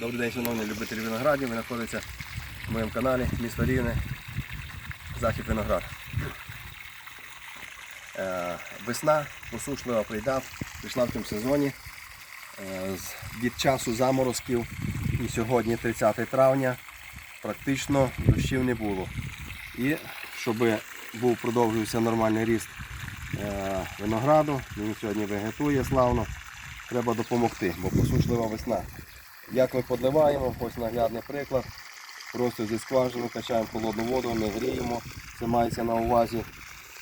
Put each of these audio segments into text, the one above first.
Добрий день, шановні любителі виноградів. Ви знаходитеся в моєму каналі місто Рівне, Захід Виноград. Е, Весна посушлива прийдав, прийшла в цьому сезоні. Е, Від часу заморозків і сьогодні 30 травня практично дощів не було. І щоб був продовжувався нормальний ріст е, винограду, він сьогодні вегетує славно, треба допомогти, бо посушлива весна. Як ми подливаємо, ось наглядний приклад. Просто зі скважини качаємо холодну воду, не гріємо. Це мається на увазі.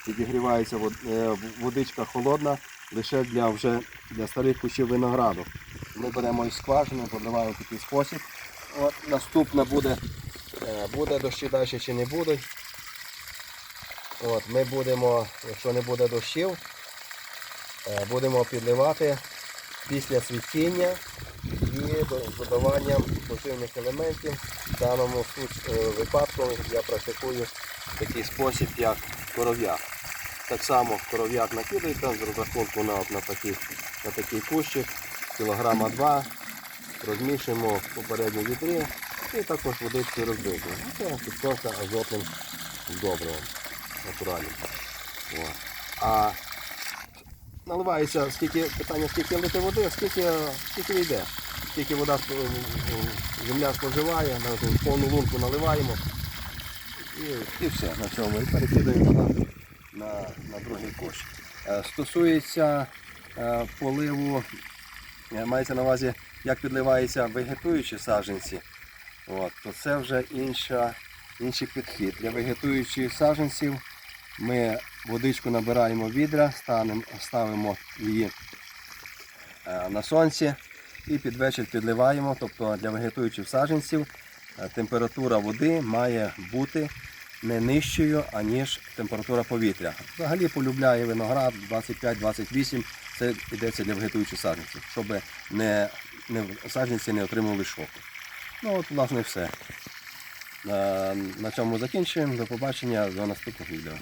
Підігрівається е, водичка холодна лише для вже для старих кущів винограду. Ми беремо із скважини, подливаємо в такий спосіб. От, наступна буде, е, буде дощі далі чи не будуть. От, ми будемо, якщо не буде дощів, е, будемо підливати після цвітіння і з додаванням поживних елементів. В даному е, випадку я практикую такий спосіб, як коров'як. Так само коров'як накидається з розрахунку на, на, такий, на такий кущик, кілограма два, розмішуємо в попередній відрі і також водички розбити. Це підкорка азотним добривом натуральним. А наливається скільки питання, скільки лити води, скільки, скільки йде. Скільки вода е, земля споживає, повну лунку наливаємо і, і все на цьому. І перекидаємо на, на, на другий кущ. Е, Стосується е, поливу, мається на увазі, як підливаються вегетуючі саджанці, от, то це вже інша, інший підхід. Для вегетуючих саджанців ми водичку набираємо відра, ставимо її на сонці і під вечір підливаємо. Тобто для вегетуючих саджанців е, температура води має бути не нижчою, аніж температура повітря. Взагалі полюбляє виноград 25-28, це йдеться для вегетуючих саджанців, щоб не, не, саджанці не отримували шоку. Ну от, власне, все. Е, На цьому закінчуємо. До побачення до наступних відео.